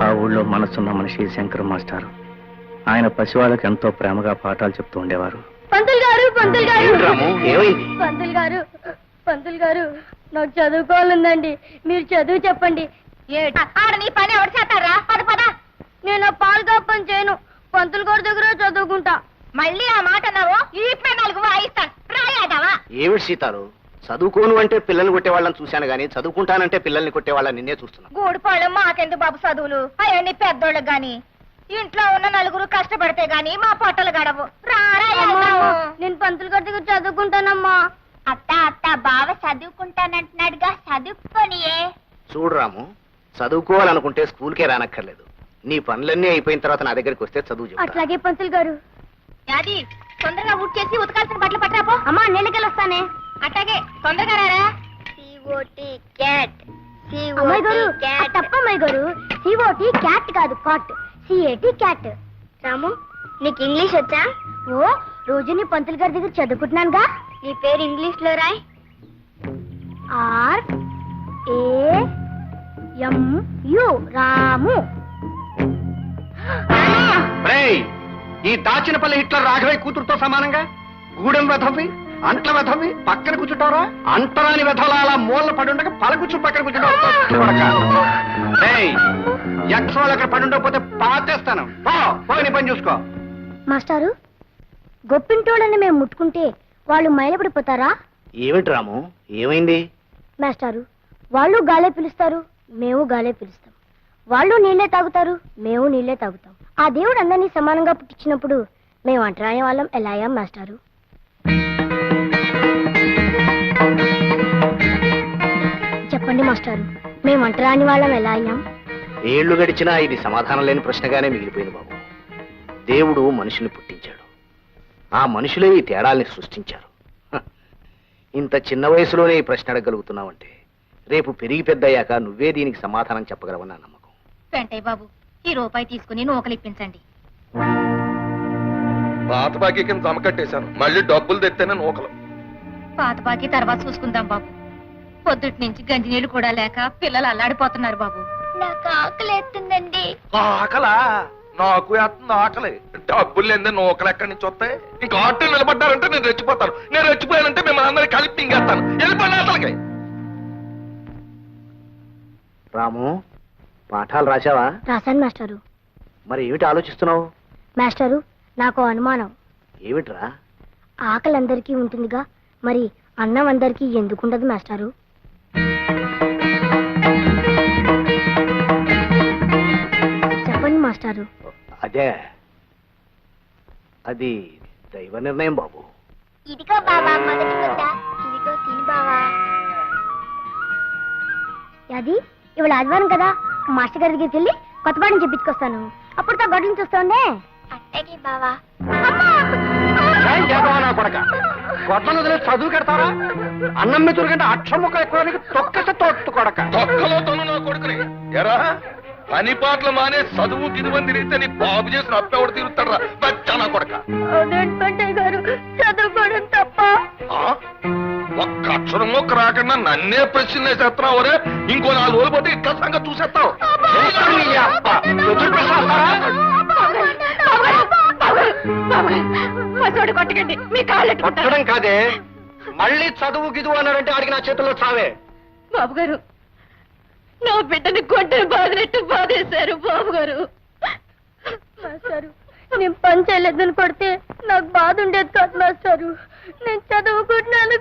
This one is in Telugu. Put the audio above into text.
ఆ ఊళ్ళో మనసున్న మనిషి శంకర్ మాస్టారు. ఆయన పసివాళ్ళకి ఎంతో ప్రేమగా పాఠాలు చెప్తూ ఉండేవారు. పంతులు గారు పంతులు గారు? పంతులు గారు పంతులు గారు నాకు చదువుకోవాలందండి మీరు చదువు చెప్పండి. ఆడ నీ పని ఎవరు చేస్తారా? పద పద. నేను చేయను. పంతులు గారి దగ్గర చదువుకుంటా. మళ్ళీ ఆ మాట అన్నావు? ఈ నాలుగు వాయిస్తాను. రాయాదావా ఏమిటి సీతారు చదువుకోను అంటే పిల్లల్ని కొట్టే వాళ్ళని చూశాను గానీ చదువుకుంటానంటే పిల్లల్ని కొట్టే వాళ్ళని నిన్నే చూస్తున్నాను. గూడిపాళెం మాకెందుకు బాబు చదువులు? అవన్నీ పెద్దోళ్ళకి గాని. ఇంట్లో ఉన్న నలుగురు కష్టపడితే గాని మా పొట్టలు గడవు. నేను పంతులు గారి దగ్గర చదువుకుంటానమ్మా. అత్త అత్త బావ చదువుకుంటానంటున్నాడుగా చదువుకోనియే. చూడు రాము చదువుకోవాలనుకుంటే స్కూల్కే రానక్కర్లేదు. నీ పనులన్నీ అయిపోయిన తర్వాత నా దగ్గరికి వస్తే చదువు చెప్తా. అట్లాగే పంతులు గారు. యాది తొందరగా ఊట్ చేసి ఉతకాల్సిన బట్టలు పట్టాపో అమ్మా నీళ్ళకెళ్ళి వస్తానే? అట్లాగే తొందరగా రారా అమ్మాయి గారు తప్ప అమ్మాయి గారు సిఓటి క్యాట్ కాదు cot C A T cat Ramu నీకు ఇంగ్లీష్ వచ్చా? ఓ రోజు నీ పంతులు గారి దగ్గర చదువుకుంటున్నానుగా. నీ పేరు ఇంగ్లీష్లో Roy. R A M U Ramu. ఈ దాచినపల్లి హిట్లర్ రాఘవయ్య కూతురుతో సమానంగా? గూడెం వెధవి అంట్ల వెధవి పక్కన కూర్చుంటారా అంటరాని వెధవల అలా మూల పడుండగా పలకూర్చు పక్కన కూర్చుంటావు. ఎక్స్ వాళ్ళు అక్కడ పడి ఉండకపోతే పాతేస్తాను. పో పోయి పని చూసుకో. మాస్టారు గొప్పింటోళ్ళని మేము ముట్టుకుంటే వాళ్ళు మైలపడిపోతారా? ఏమిటి రాము? ఏమైంది? మాస్టారు వాళ్ళు గాలే పిలుస్తారు మేము గాలే పిలుస్తాం. వాళ్ళు నీళ్ళే తాగుతారు మేము నీళ్ళే తాగుతాం. ఆ దేవుడు అందరినీ సమానంగా పుట్టించినప్పుడు మేము అంటరాని వాళ్ళం ఎలా అయ్యాం మాస్టారు? చెప్పండి మాస్టారు. మేము అంటరాని వాళ్ళం ఎలా అయ్యాం ఏళ్ళు గడిచినా ఇది సమాధానం లేని ప్రశ్నగానే మిగిలిపోయింది బాబు. దేవుడు మనుషుల్ని పుట్టించాడు. ఆ మనుషులే ఈ తేడాల్ని సృష్టించారు. హ. ఇంత చిన్న వయసులోనే ఈ ప్రశ్న అడగలుగుతున్నావంటే రేపు పెరిగి పెద్దయ్యాక నువ్వే దీనికి సమాధానం చెప్పగలవని నా నమ్మకం. వెంటయ్య బాబు ఈ రూపాయి తీసుకుని నూకలిప్పించండి పాత బాకీ కింద జమ కట్టేశాను మళ్ళీ డబ్బులు తెత్తేనే నూకలు. పాత బాకి తర్వాత చూసుకుందాం బాబు. పొద్దుటి నుంచి గంజి నీళ్ళు కూడా లేక పిల్లలు అల్లాడిపోతున్నారు బాబు. నాకు ఆకలి ఎత్తుందండి. ఆకలా? నాకు వేస్తుంది ఆకలి. డబ్బులు లేదే నూకలు ఎక్కడి నుంచి వస్తాయి? ఇంకా ఆటో నిలబడ్డారంటే నేను రెచ్చిపోతాను. నేను రెచ్చిపోయానంటే మిమ్మల్ని అందరినీ కలిపి మింగేస్తాను వెళ్ళిపోయిన అసలుకి. రాము పాఠాలు రాశావా? రాశాను మాస్టారు. మరి ఏమిటి ఆలోచిస్తున్నావు? మాస్టారు నాకు అనుమానం. ఏమిట్రా? ఆకలి అందరికీ ఉంటుందిగా మరి అన్నం అందరికీ ఎందుకుండదు మాస్టారు? అదే అది దైవ నిర్ణయం బాబు. ఇదిగో బావా మొదటి ముద్ద. ఇదిగో తిని బావా. అది ఇవాళ ఆదివారం కదా. మాస్టర్ గారి దగ్గరికి వెళ్ళి కొత్త పాఠం చెప్పించుకొస్తాను. అప్పుడు తా గొడ్డలు చూస్తుండే అట్టకి బావా. ఏం చేద్దామా నా కొడక? గొడ్డలు వదిలే చదువు కడతారా అన్నం మీద కంటే అక్షం ముక్క ఎక్కువ తొక్కస తోట్టు కొడక. తొక్కలో తను నా కొడుకుని. ఎరా? పని పాటలు మానే చదువు గిదువని తిరిగితే నీ బాబు చేసిన అప్పెవడు తిరుగుతాడు బచ్చా నా కొడక. చదువుకోవడం తప్ప? ఒక్క అక్షరం మొక్క రాకుండా నన్నే ప్రశ్న వేసేస్తున్నావు రే ఇంకో నాలుగు రోజులు పోతే ఇట్లా సంగతి చూసేస్తావు? కొట్టకండి. మీ కాళ్ళు కొట్టడం కాదే. మళ్ళీ చదువు గిదువు అన్నారంటే ఆడికి నా చేతుల్లో చావే. బాబు గారు నా బిడ్డని కొట్టే బాధినట్టు బాధేశారు బాబు గారు మాస్టారు నేను పని చేయలేదని కొడితే నాకు బాధ ఉండేది కాదు మాస్టారు. నేను చదువుకుంటున్నాను